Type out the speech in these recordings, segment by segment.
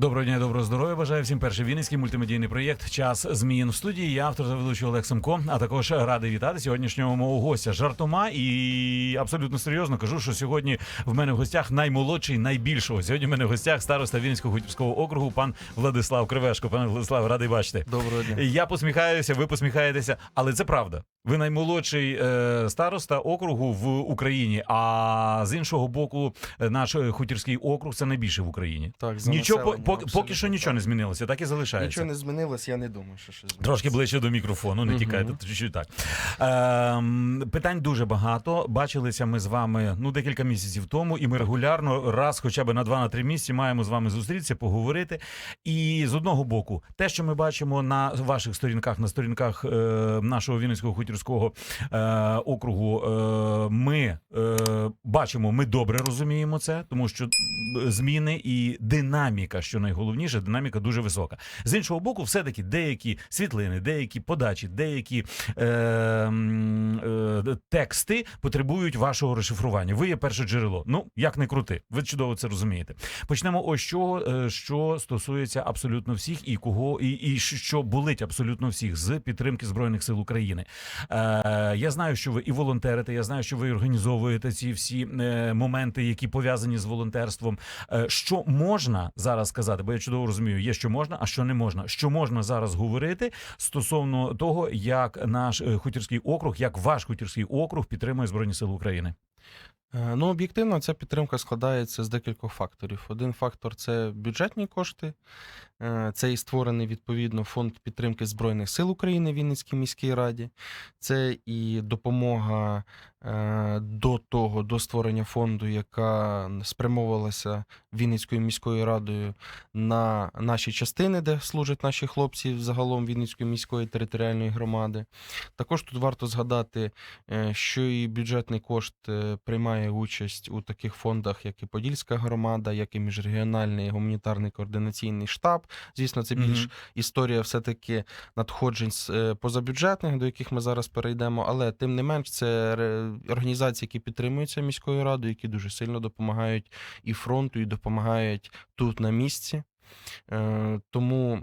Доброго дня, доброго здоров'я. Бажаю всім перший вінницький мультимедійний проєкт Час змін в студії. Я автор та ведучий Олег Семко. А також радий вітати сьогоднішнього мого гостя жартома. І абсолютно серйозно кажу, що сьогодні в мене в гостях наймолодший, найбільшого. Сьогодні в мене в гостях староста Вінницького хутірського округу, пан Владислав Кривешко. Пане Владислав, радий бачити. Доброго дня. Я посміхаюся, ви посміхаєтеся, але це правда. Ви наймолодший е, староста округу в Україні. А з іншого боку, е, наш е, хутірський округ це найбільше в Україні. Так, за Нічого поки, поки що нічого не змінилося, так і залишається. Нічого не змінилось, я не думаю, що щось змінилось. Трошки ближче до мікрофону, не тікайте, чуть-чуть так. Ем, питань дуже багато. Бачилися ми з вами ну декілька місяців тому, і ми регулярно, раз, хоча б на два на три місяці, маємо з вами зустрітися, поговорити. І з одного боку, те, що ми бачимо на ваших сторінках, на сторінках е, нашого Вінницького хутірського е, округу, е, ми е, бачимо, ми добре розуміємо це, тому що е, зміни і динаміка, що найголовніше, динаміка дуже висока. З іншого боку, все-таки деякі світлини, деякі подачі, деякі е, е, тексти потребують вашого розшифрування. Ви є перше джерело. Ну як не крути, ви чудово це розумієте. Почнемо ось чого, е, що стосується абсолютно всіх, і кого, і, і що болить абсолютно всіх з підтримки збройних сил України. Е, я знаю, що ви і волонтерите. Я знаю, що ви організовуєте ці всі е, моменти, які пов'язані з волонтерством. Е, що можна зараз сказати? Бо я чудово розумію, є що можна, а що не можна. Що можна зараз говорити стосовно того, як наш е, хутірський округ, як ваш хутірський округ підтримує збройні сили України. Е, Ну, об'єктивно, ця підтримка складається з декількох факторів. Один фактор це бюджетні кошти. Е, Це і створений відповідно фонд підтримки Збройних сил України в Вінницькій міській раді. Це і допомога до того, до створення фонду, яка спрямовувалася Вінницькою міською радою на наші частини, де служать наші хлопці загалом Вінницької міської територіальної громади. Також тут варто згадати е, що і бюджетний кошт е, приймає участь у таких фондах, як і Подільська громада, як і міжрегіональний гуманітарний координаційний штаб. Звісно, це більш Мгм. історія все-таки надходжень з е, позабюджетних, до яких ми зараз перейдемо. Але тим не менш, це організації, які підтримуються міською радою, які дуже сильно допомагають і фронту, і допомагають тут на місці. Е, Тому.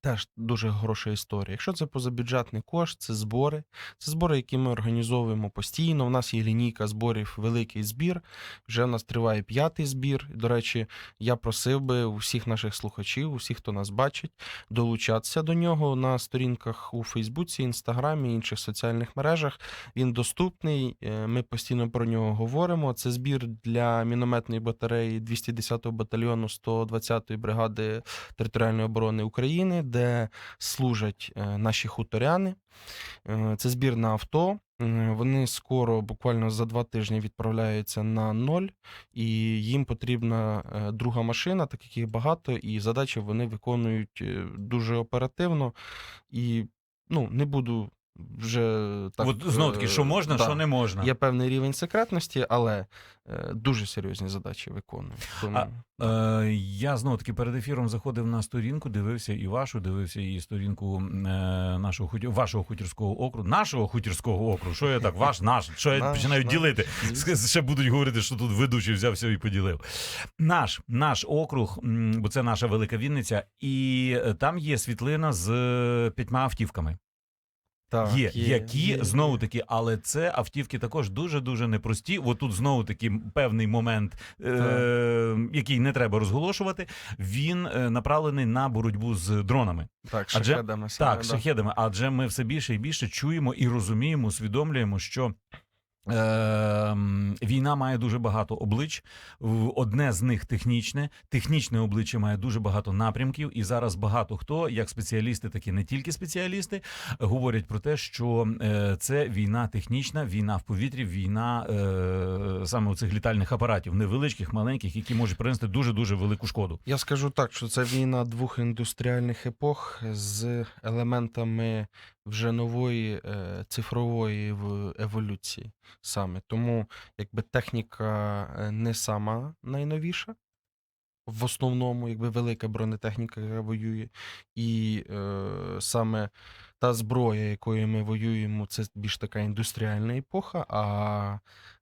Теж дуже хороша історія. Якщо це позабюджетний кошт, це збори. Це збори, які ми організовуємо постійно. У нас є лінійка зборів Великий збір. Вже в нас триває п'ятий збір. До речі, я просив би усіх наших слухачів, усіх, хто нас бачить, долучатися до нього на сторінках у Фейсбуці, Інстаграмі, інших соціальних мережах. Він доступний. е, Ми постійно про нього говоримо. Це збір для мінометної батареї 210-го батальйону 120-ї бригади територіальної оборони України, де служать е, наші хуторяни. Е, Це збір на авто. Е, Вони скоро, буквально за два тижні, відправляються на ноль, і їм потрібна друга машина, так як їх багато, і задачі вони виконують дуже оперативно. І ну, не буду вже так. От знову таки, е, що можна, да. що не можна. Є певний рівень секретності, але е, дуже серйозні задачі виконують. Тому... Е, я знову таки перед ефіром заходив на сторінку, дивився і вашу, дивився і сторінку е, нашого вашого хутірського округу, нашого хутірського округу. Що я так, ваш, наш, що я Наш, починаю наш. ділити? Ще будуть говорити, що тут ведучий взявся і поділив. Наш наш округ, бо це наша велика Вінниця, і е, там є світлина з е, п'ятьма автівками. Так, є, які є, знову є. таки, але це автівки також дуже дуже непрості. От тут знову таки певний момент, е- який не треба розголошувати. Він е, направлений на боротьбу з дронами. Так, Адже- шахедами Так, шахедами. Адже ми все більше і більше чуємо і розуміємо, усвідомлюємо, що. Е, війна має дуже багато облич. Одне з них технічне. Технічне обличчя має дуже багато напрямків, і зараз багато хто, як спеціалісти, так і не тільки спеціалісти, говорять про те, що е, це війна технічна, війна в повітрі, війна е, саме цих літальних апаратів, невеличких, маленьких, які можуть принести дуже дуже велику шкоду. Я скажу так, що це війна двох індустріальних епох з елементами вже нової е, цифрової еволюції саме. Тому якби техніка е, не сама найновіша. В основному, якби велика бронетехніка воює, і е, саме та зброя, якою ми воюємо, це більш така індустріальна епоха. А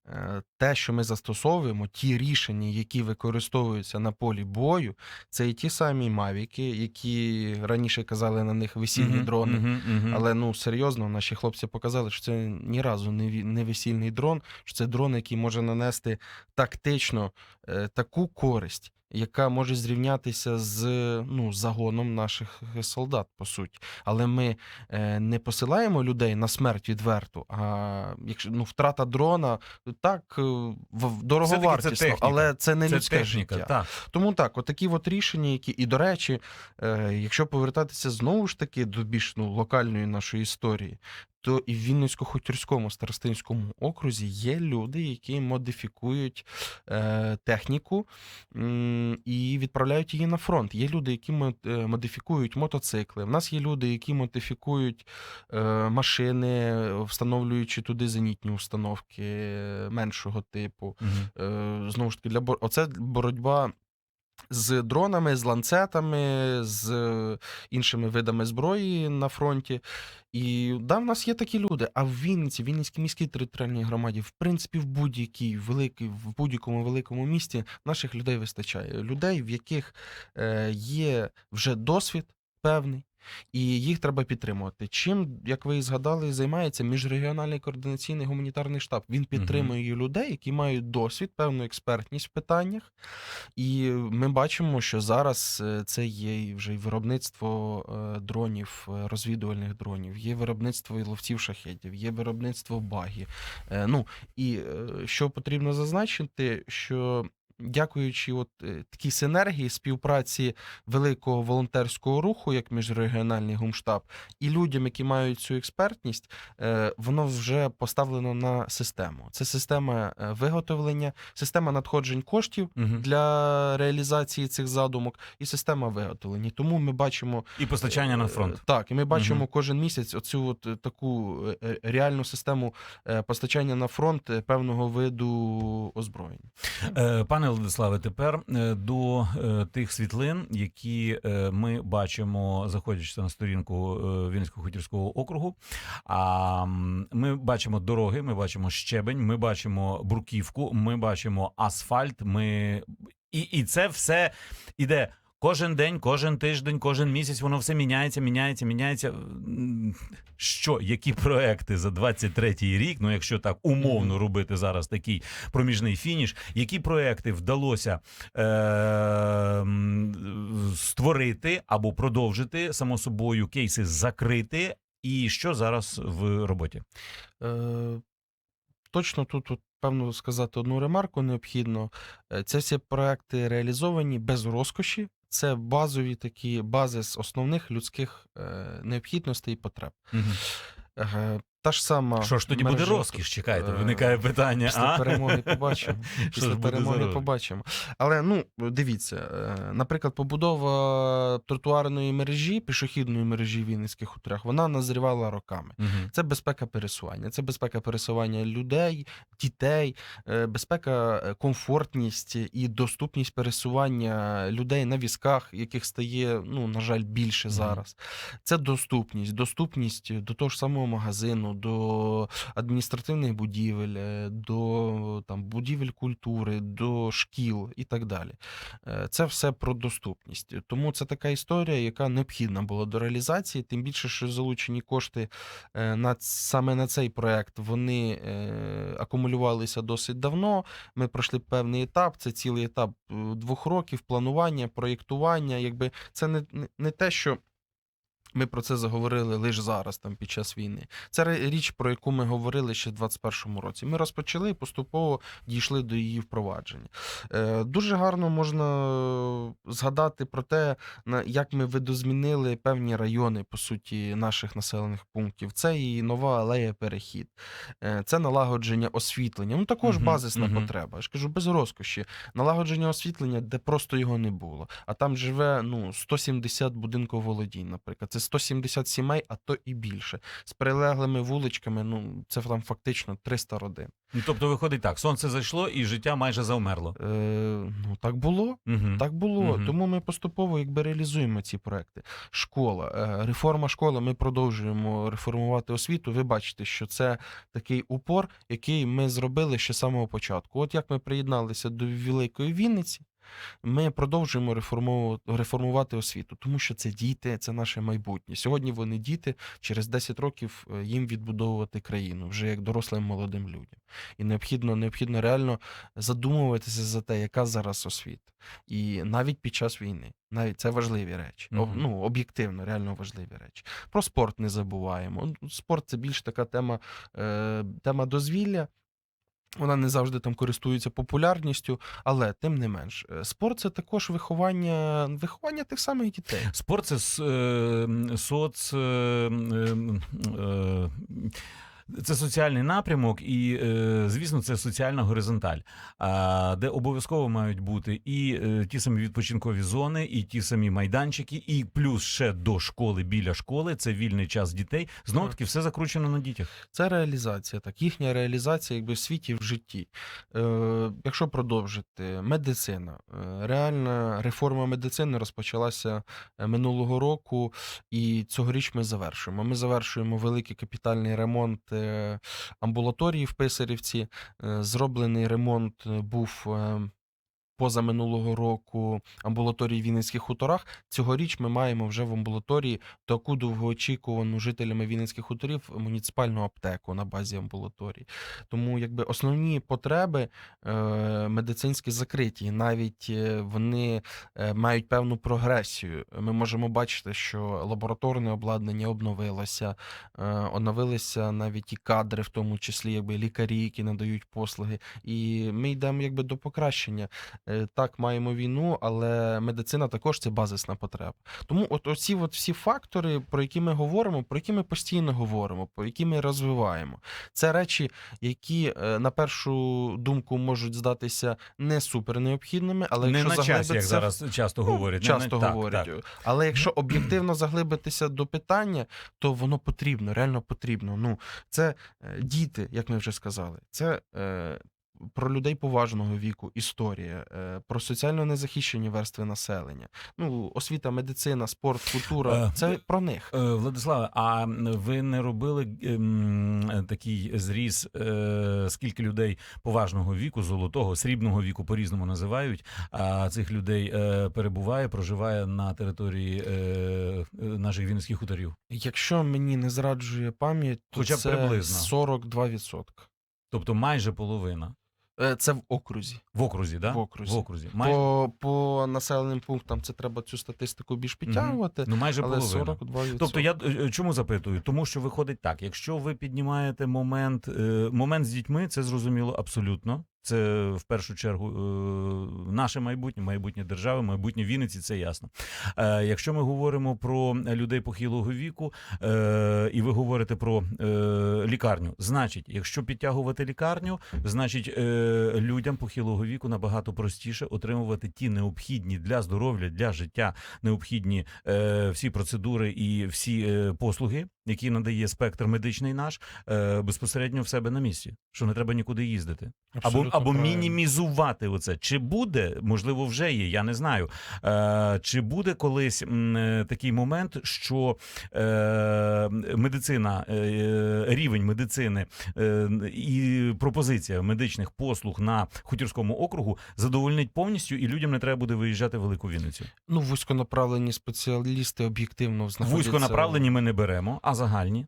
е, те, що ми застосовуємо, ті рішення, які використовуються на полі бою, це і ті самі мавіки, які раніше казали на них весільні Мгм, дрони. мгм, мгм. Але ну серйозно, наші хлопці показали, що це ні разу не не весільний дрон, що це дрон, який може нанести тактично е, таку користь, яка може зрівнятися з ну, загоном наших солдат, по суті. Але ми е, не посилаємо людей на смерть відверту. А якщо ну втрата дрона, так е, дороговартісно, техніка. але це не це людське техніка. життя. Так. Тому так, отакі от рішення, які і до речі, е, якщо повертатися знову ж таки до більш ну, локальної нашої історії, то і в Вінницько-Хутірському старостинському окрузі є люди, які модифікують е, техніку і відправляють її на фронт. Є люди, які е, модифікують мотоцикли. В нас є люди, які модифікують е, машини, встановлюючи туди зенітні установки е, меншого типу. Мгм. Е, знову ж таки, для бор... оце боротьба з дронами, з ланцетами, з е, іншими видами зброї на фронті. І да, в нас є такі люди. А в Вінниці, в Вінницькій міській територіальній громаді, в принципі, в будь-якій великій, в будь-якому великому місті наших людей вистачає. Людей, в яких е, є вже досвід певний. І їх треба підтримувати. Чим, як ви і згадали, займається міжрегіональний координаційний гуманітарний штаб. Він підтримує людей, які мають досвід, певну експертність в питаннях. І ми бачимо, що зараз е, це є вже і виробництво е, дронів, е, розвідувальних дронів, є виробництво і ловців шахедів, є виробництво багі. Ну і що потрібно зазначити, що. Дякуючи от е, такій синергії співпраці великого волонтерського руху, як міжрегіональний гумштаб, і людям, які мають цю експертність, е, воно вже поставлено на систему. Це система е, виготовлення, система надходжень коштів Мгм. для реалізації цих задумок і система виготовлення. Тому ми бачимо І постачання на фронт. Так, і ми бачимо Мгм. кожен місяць оцю от таку реальну систему постачання на фронт певного виду озброєнь. Е, Пане Владиславе, тепер е, до е, тих світлин, які е, ми бачимо, заходячи на сторінку Вінницького хутірського округу. А ми бачимо дороги, ми бачимо щебень, ми бачимо бруківку, ми бачимо асфальт. Ми і, і це все іде. Кожен день, кожен тиждень, кожен місяць воно все міняється, міняється, міняється. Що, які проекти за 23-й рік, ну якщо так умовно робити зараз такий проміжний фініш, які проекти вдалося е, створити або продовжити, само собою, кейси закрити, і що зараз в роботі? Е, Точно тут, певно сказати одну ремарку необхідно. Е, Це всі проекти реалізовані без розкоші. Це базові такі бази з основних людських е, необхідностей і потреб. Е, Та ж сама Що ж тоді буде розкіш? Чекайте, Е, виникає питання. Після а? перемоги побачимо. Що Після буде перемоги побачимо. Але ну дивіться, е, наприклад, побудова тротуарної мережі, пішохідної мережі в Вінницьких хуторях, вона назрівала роками. Мгм. Це безпека пересування, це безпека пересування людей, дітей, е, безпека, комфортність і доступність пересування людей на візках, яких стає, ну на жаль, більше зараз. Це доступність, доступність до того ж самого магазину, до адміністративних будівель, е, до там будівель культури, до шкіл і так далі. Е, Це все про доступність. Тому це така історія, яка необхідна була до реалізації. Тим більше, що залучені кошти е, на саме на цей проект вони акумулювалися досить давно. Ми пройшли певний етап. Це цілий етап двох років планування, проєктування. Якби це не, не те, що. Ми про це заговорили лише зараз, там під час війни. Це річ, про яку ми говорили ще в 21-му році. Ми розпочали і поступово дійшли до її впровадження. Е, дуже гарно можна згадати про те, як ми видозмінили певні райони, по суті, наших населених пунктів. Це і нова алея перехід, е, це налагодження освітлення. Ну також базисна потреба. Я ж кажу, без розкоші. Налагодження освітлення, де просто його не було. А там живе ну 170 будинків володінь, наприклад. Це 170 сімей, а то і більше. З прилеглими вуличками, ну це там фактично 300 родин. Ну, тобто виходить так: сонце зайшло і життя майже завмерло. Е, ну так було. Угу. Так було. Мгм. Тому ми поступово якби реалізуємо ці проекти. Школа, е, реформа школи. Ми продовжуємо реформувати освіту. Ви бачите, що це такий упор, який ми зробили ще з самого початку. От як ми приєдналися до Великої Вінниці. Ми продовжуємо реформувати освіту, тому що це діти, це наше майбутнє. Сьогодні вони діти, через 10 років е, їм відбудовувати країну вже як дорослим молодим людям. І необхідно, необхідно реально задумуватися за те, яка зараз освіта. І навіть під час війни, навіть це важливі речі. Об- Мгм. Ну, об'єктивно, реально важливі речі. Про спорт не забуваємо. Спорт це більш така тема, е, тема дозвілля. Вона не завжди там користується популярністю, але тим не менш, е, спорт це також виховання, виховання тих самих дітей. Спорт це е, соц. е, е, е, Це соціальний напрямок, і е, звісно, це соціальна горизонталь, де обов'язково мають бути і е, ті самі відпочинкові зони, і ті самі майданчики, і плюс ще до школи біля школи. Це вільний час дітей. Знову таки, все закручено на дітях. Це реалізація, так, їхня реалізація якби в світі в житті. Е, якщо продовжити, медицина. Е, реальна реформа медицини розпочалася минулого року, і цьогоріч ми завершуємо. Ми завершуємо великий капітальний ремонт амбулаторії в Писарівці. Е, зроблений ремонт е, був. Е, Поза минулого року амбулаторії в Вінницьких хуторах. Цьогоріч ми маємо вже в амбулаторії таку довгоочікувану жителями Вінницьких хуторів муніципальну аптеку на базі амбулаторії. Тому якби основні потреби е, медицинські закриті, навіть е, вони е, мають певну прогресію. Ми можемо бачити, що лабораторне обладнання обновилося, оновилися навіть і кадри, в тому числі якби лікарі, які надають послуги. І ми йдемо якби до покращення. Е, Так, маємо війну, але медицина також це базисна потреба. Тому от оці от всі фактори, про які ми говоримо, про які ми постійно говоримо, про які ми розвиваємо, це речі, які е, на першу думку можуть здатися не супер необхідними, але не якщо на часі, як зараз часто Ну, говорять. Не часто так, говорять. так. Але якщо об'єктивно заглибитися до питання, то воно потрібно, реально потрібно. Ну, це е, діти, як ми вже сказали, це. Е, про людей поважного віку, історія, е, про соціально незахищені верстви населення. Ну, освіта, медицина, спорт, культура Е, це про них. Е, Владиславе, а ви не робили ем, такий зріз, е, скільки людей поважного віку, золотого, срібного віку по-різному називають, а цих людей е, перебуває, проживає на території наших вінницьких хуторів? Якщо мені не зраджує пам'ять, то Хоча це приблизно. 42%. Тобто майже половина. Е, Це в окрузі. В окрузі, да? В окрузі. В окрузі. Май... По, по населеним пунктам це треба цю статистику більш підтягувати. ну, майже Але половина. 42%. Тобто я е, чому запитую? Тому що виходить так: якщо ви піднімаєте момент, е, момент з дітьми, це зрозуміло абсолютно. Це в першу чергу е, наше майбутнє, майбутнє держави, майбутнє Вінниці, це ясно. Е, Якщо ми говоримо про людей похилого віку, е, і ви говорите про лікарню, значить, якщо підтягувати лікарню, значить людям похилого віку набагато простіше отримувати ті необхідні для здоров'я, для життя необхідні всі процедури і всі послуги, які надає спектр медичний наш, безпосередньо в себе на місці, що не треба нікуди їздити. Або, або правильно. мінімізувати оце. Чи буде, можливо, вже є, я не знаю. Е, чи буде колись м, е, такий момент, що е, медицина, е, рівень медицини е, і пропозиція медичних послуг на хутірському округу задовольнить повністю, і людям не треба буде виїжджати в Велику Вінницю. Ну, вузьконаправлені спеціалісти об'єктивно знаходяться. Вузьконаправлені ми не беремо, а загальні.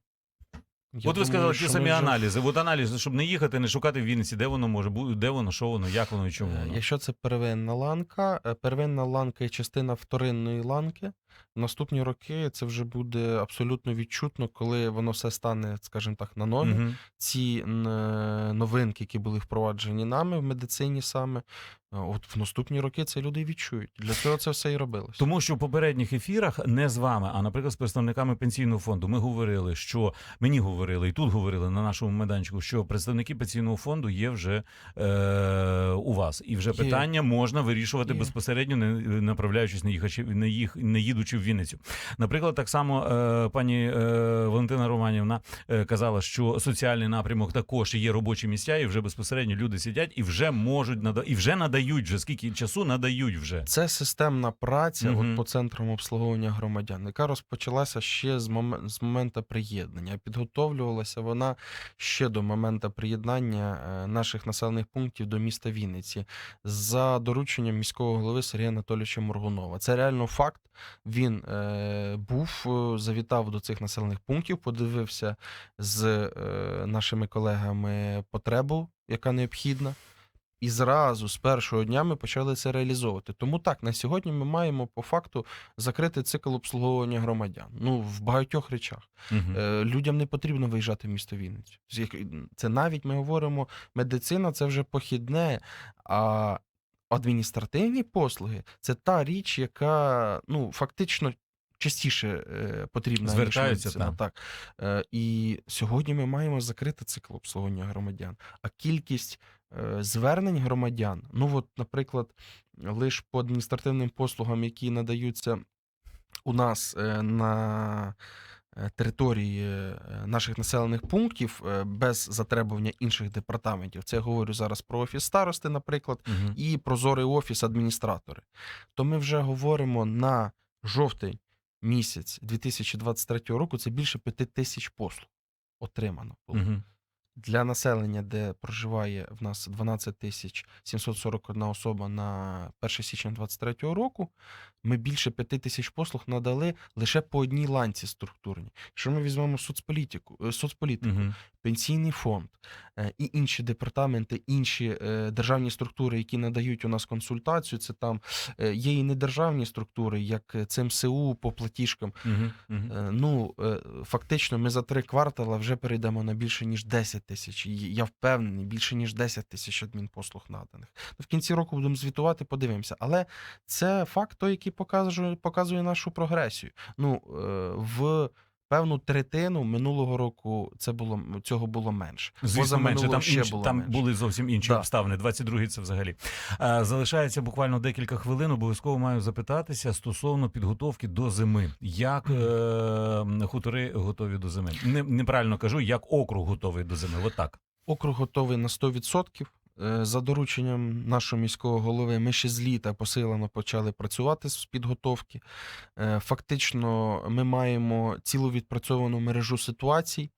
Я От ви думаю, сказали, ті що самі ми вже- аналізи. От аналізи, щоб не їхати, не шукати в Вінниці, де воно може бути, де воно, що воно, як воно і чому Е, воно. Якщо це первинна ланка, е, первинна ланка є частина вторинної ланки. Наступні роки це вже буде абсолютно відчутно, коли воно все стане, скажімо так, на ноги. Мгм. Ці е, новинки, які були впроваджені нами в медицині саме, е, от в наступні роки це люди відчують. Для цього це все і робилось. Тому що в попередніх ефірах не з вами, а наприклад, з представниками пенсійного фонду, ми говорили, що мені говорили, і тут говорили на нашому майданчику, що представники пенсійного фонду є вже е, у вас, і вже Є. питання можна вирішувати Є. безпосередньо, не направляючись не їхачи, не їх не їдучи їдучи в Вінницю. Наприклад, так само е, пані е, Валентина Романівна е, казала, що соціальний напрямок також є робочі місця, і вже безпосередньо люди сидять і вже можуть нада... і вже надають вже скільки часу надають вже. Це системна праця Мгм. от по центрам обслуговування громадян, яка розпочалася ще з, момен- з моменту приєднання. Підготовлювалася вона ще до моменту приєднання наших населених пунктів до міста Вінниці за дорученням міського голови Сергія Анатолійовича Моргунова. Це реально факт. Він е, був, е, завітав до цих населених пунктів, подивився з е, нашими колегами потребу, яка необхідна. І зразу з першого дня ми почали це реалізовувати. Тому так, на сьогодні ми маємо по факту закрити цикл обслуговування громадян. Ну, в багатьох речах. Е, людям не потрібно виїжджати в місто Вінницю. Це навіть ми говоримо, медицина це вже похідне, а адміністративні послуги це та річ, яка ну, фактично. Частіше е, потрібна Звертаються, медицина. так. Так. Е, і сьогодні ми маємо закрити цикл обслуговування громадян. А кількість е, звернень громадян, ну от, наприклад, лише по адміністративним послугам, які надаються у нас на території е, наших населених пунктів е, без затребування інших департаментів. Це я говорю зараз про офіс старости, наприклад, Мгм. і прозорий офіс адміністратори. То ми вже говоримо на жовтий місяць 2023 року. Це більше п'яти тисяч послуг отримано. було. Мгм. Для населення, де проживає в нас 12 тисяч 741 особа на 1 січня 2023 року, ми більше 5 тисяч послуг надали лише по одній ланці структурній. Якщо ми візьмемо соцполітику, е, соцполітику, Мгм. пенсійний фонд е, і інші департаменти, інші е, державні структури, які надають у нас консультацію, це там є і недержавні структури, як ЦМСУ по платіжкам. Е, Ну, фактично, ми за три квартала вже перейдемо на більше ніж 10 тисяч. Я впевнений, більше ніж 10 тисяч адмінпослуг наданих. В кінці року будемо звітувати, подивимося. Але це факт той, який показує, показує нашу прогресію. Ну, е, в певну третину минулого року це було цього було менше. Звісно, менше. Там, ще інші, було там менше. були зовсім інші Да. обставини. 22-й це взагалі. Е, Залишається буквально декілька хвилин. Обов'язково маю запитатися стосовно підготовки до зими. Як е, хутори готові до зими? Не, неправильно кажу, як округ готовий до зими. Отак. Округ готовий на 100%. Е, За дорученням нашого міського голови, ми ще з літа посилено почали працювати з підготовки. Е, Фактично, ми маємо цілу відпрацьовану мережу ситуацій,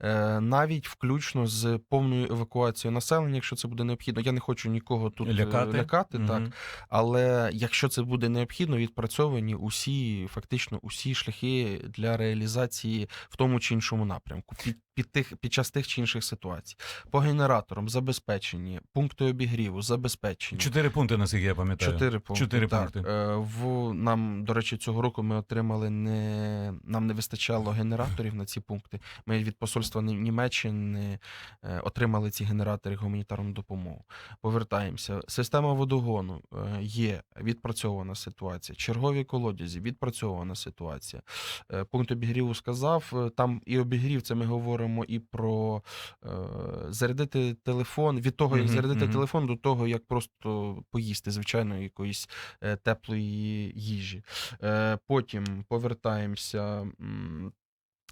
е, навіть включно з повною евакуацією населення, якщо це буде необхідно. Я не хочу нікого тут Лякати? лякати так. Але якщо це буде необхідно, відпрацьовані усі, фактично усі шляхи для реалізації в тому чи іншому напрямку під, під, тих, під час тих чи інших ситуацій. По генераторам забезпечені, пункти обігріву забезпечені. Чотири пункти, наскільки я пам'ятаю. Чотири пункти. Чотири так. пункти. Е, В нам, до речі, цього року ми отримали не нам не вистачало генераторів на ці пункти. Ми від посольства Німеччини е, отримали ці генератори гуманітарну допомогу. Повертаємося. Система водогону е, є відпрацьована ситуація. Чергові колодязі відпрацьована ситуація. Пункт обігріву сказав. Там і обігрів, це ми говоримо і про е, зарядити телефон від того, як зарядити -hmm. телефон, до того, як просто поїсти, звичайно, якоїсь е, теплої їжі. Е, Потім повертаємося.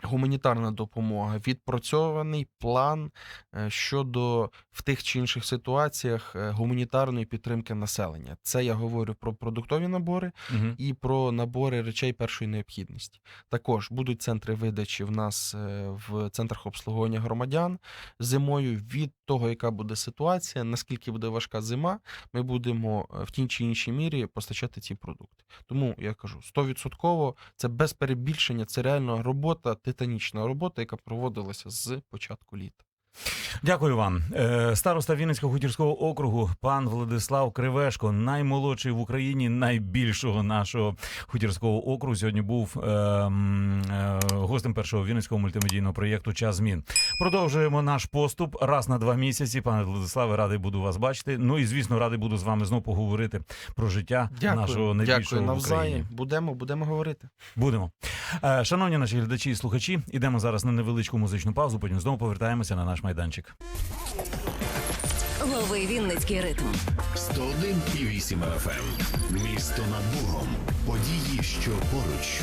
Гуманітарна допомога, відпрацьований план е, щодо в тих чи інших ситуаціях е, гуманітарної підтримки населення. Це я говорю про продуктові набори Мгм. і про набори речей першої необхідності. Також будуть центри видачі в нас е, в центрах обслуговування громадян зимою. Від того, яка буде ситуація, наскільки буде важка зима, ми будемо в тій чи іншій мірі постачати ці продукти. Тому я кажу, 100% це без перебільшення, це реально робота, титанічна робота, яка проводилася з початку літа. Дякую вам. Е, Староста Вінницького хутірського округу, пан Владислав Кривешко, наймолодший в Україні, найбільшого нашого хутірського округу. Сьогодні був е, е, гостем першого вінницького мультимедійного проєкту Час змін. Продовжуємо наш поступ раз на два місяці. Пане Владиславе, радий буду вас бачити. Ну і звісно, радий буду з вами знову поговорити про життя нашого найбільшого Дякую в. Україні. Будемо, будемо говорити. Будемо. Е, Шановні наші глядачі і слухачі, ідемо зараз на невеличку музичну паузу. Потім знову повертаємося на наш майданчик. Ловий Вінницький ритм. 101,8 FM. Місто над Богом. Події, що поруч.